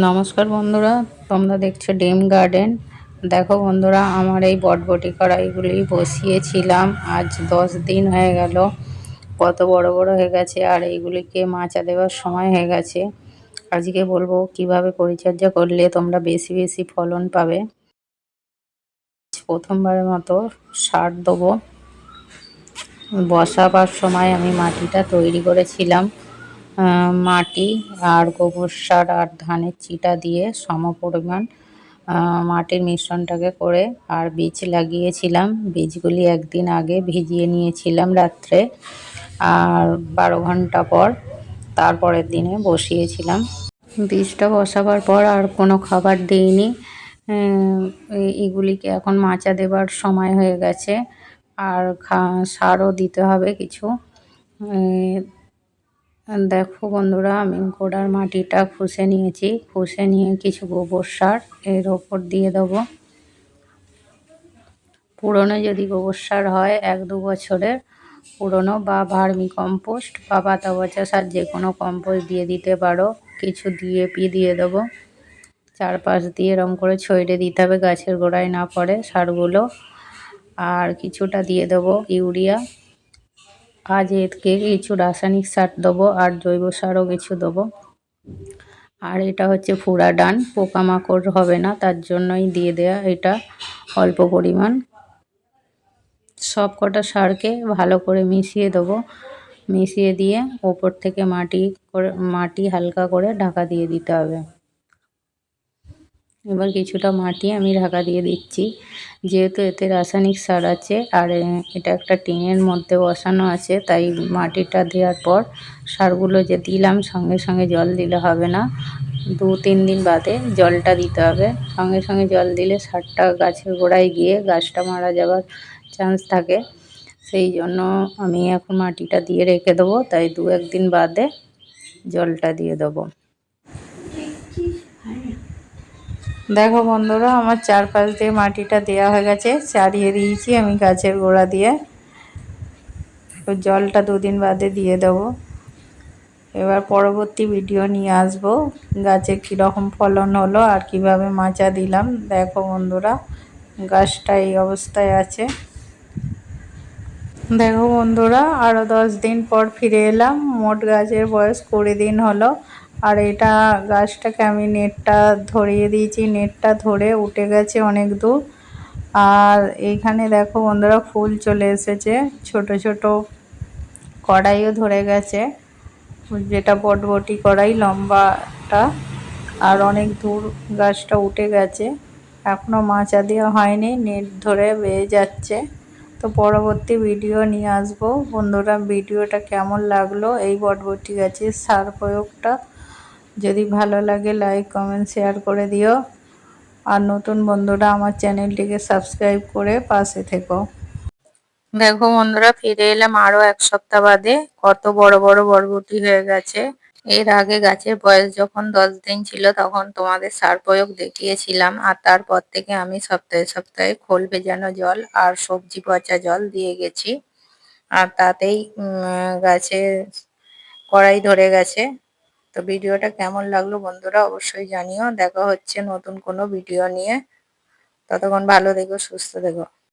নমস্কার বন্ধুরা, তোমরা দেখছ ডেম গার্ডেন। দেখো বন্ধুরা, আমার এই বটবটি কড়াইগুলি বসিয়েছিলাম। আজ দশ দিন হয়ে গেল, কত বড় বড় হয়ে গেছে, আর এইগুলিকে মাচা দেওয়ার সময় হয়ে গেছে। আজকে বলব কীভাবে পরিচর্যা করলে তোমরা বেশি বেশি ফলন পাবে। প্রথমবারের মতো সার দেবো। বসাবার সময় আমি মাটিটা তৈরি করেছিলাম। মাটি আর গোবর সার আর ধানের চিটা দিয়ে সম পরিমাণ মাটির মিশ্রণটাকে করে আর বীজ লাগিয়েছিলাম। বীজগুলি একদিন আগে ভিজিয়ে নিয়েছিলাম রাত্রে আর বারো ঘণ্টা পর তারপরের দিনে বসিয়েছিলাম। বীজটা বসাবার পর আর কোনো খাবার দিইনি। এগুলিকে এখন মাচা দেবার সময় হয়ে গেছে। আর খা, সারও দিতে হবে কিছু। দেখো বন্ধুরা, আমি গোড়ার মাটিটা খুশে নিয়েছি। খুশে নিয়ে কিছু গোবর সার এর ওপর দিয়ে দেবো। পুরনো যদি গোবর সার হয়, এক দু বছরের পুরনো বা ভার্মি কম্পোস্ট বা পাতা পচা সার, যে কোনো কম্পোস্ট দিয়ে দিতে পারো। কিছু দিয়ে পি দিয়ে দেবো। চারপাশ দিয়ে এরম করে ছড়িয়ে দিতে হবে, গাছের গোড়ায় না পড়ে সারগুলো। আর কিছুটা দিয়ে দেবো ইউরিয়া। আজ একে কিছু রাসায়নিক সার দেবো আর জৈব সারও কিছু দেবো। আর এটা হচ্ছে ফুরাডান পোকামাকড় হবে না, তার জন্যই দিয়ে দেয়া এটা অল্প পরিমাণ। সব কটা সারকে ভালো করে মিশিয়ে দেবো। মিশিয়ে দিয়ে ওপর থেকে মাটি করে, মাটি হালকা করে ঢাকা দিয়ে দিতে হবে। এবার কিছুটা মাটি আমি ঢাকা দিয়ে দিচ্ছি। যেহেতু এতে রাসায়নিক সার আছে আর এটা একটা টিনের মধ্যে বসানো আছে, তাই মাটিটা দেওয়ার পর সারগুলো যে দিলাম সঙ্গে সঙ্গে জল দিলে হবে না। দু, তিন দিন বাদে জলটা দিতে হবে। সঙ্গে সঙ্গে জল দিলে সারটা গাছের গোড়ায় গিয়ে গাছটা মারা যাওয়ার চান্স থাকে। সেই জন্য আমি এখন মাটিটা দিয়ে রেখে দেবো, তাই দু, একদিন বাদে জলটা দিয়ে দেবো। দেখো বন্ধুরা, আমার চারপাশ দিয়ে মাটিটা দেওয়া হয়ে গেছে। চারিয়ে দিয়েছি আমি গাছের গোড়া দিয়ে। জলটা দুদিন বাদে দিয়ে দেব। এবার পরবর্তী ভিডিও নিয়ে আসব, গাছে কীরকম ফলন হলো আর কীভাবে মাচা দিলাম। দেখো বন্ধুরা, গাছটা এই অবস্থায় আছে। দেখো বন্ধুরা আরও দশ দিন পর ফিরে এলাম। মোট গাছের বয়স কুড়ি দিন হলো। আর এটা গাছটাকে আমি নেটটা ধরিয়ে দিয়েছি, নেটটা ধরে উঠে গেছে অনেক দূর। আর এইখানে দেখো বন্ধুরা ফুল চলে এসেছে, ছোট ছোট কড়াইও ধরে গেছে। যেটা বটবটি কড়াই, লম্বাটা। আর অনেক দূর গাছটা উঠে গেছে। এখনও মাচা দেওয়া হয়নি, নেট ধরে বেয়ে যাচ্ছে। তো পরবর্তী ভিডিও নিয়ে আসব। বন্ধুরা, ভিডিওটা কেমন লাগল? এই বটবটি গাছের সার প্রয়োগটা যদি ভালো লাগে লাইক কমেন্ট শেয়ার করে দিও। আর নতুন বন্ধুরা আমার চ্যানেলটিকে সাবস্ক্রাইব করে পাশে থেকো। দেখো বন্ধুরা, ফিরে এলাম আরও এক সপ্তাহ বাদে। কত বড় বড় বরবটি হয়ে গেছে। এর আগে গাছের বয়স যখন দশ দিন ছিল, তখন তোমাদের সার প্রয়োগ দেখিয়েছিলাম। আর তারপর থেকে আমি সপ্তাহে সপ্তাহে খোল ভেজানো জল আর সবজি পচা জল দিয়ে গেছি। আর তাতেই গাছে কড়াই ধরে গেছে। তো ভিডিওটা কেমন লাগল বন্ধুরা অবশ্যই জানিও। দেখা হচ্ছে নতুন কোনো ভিডিও নিয়ে। ততক্ষণ ভালো দেখো সুস্থ দেখো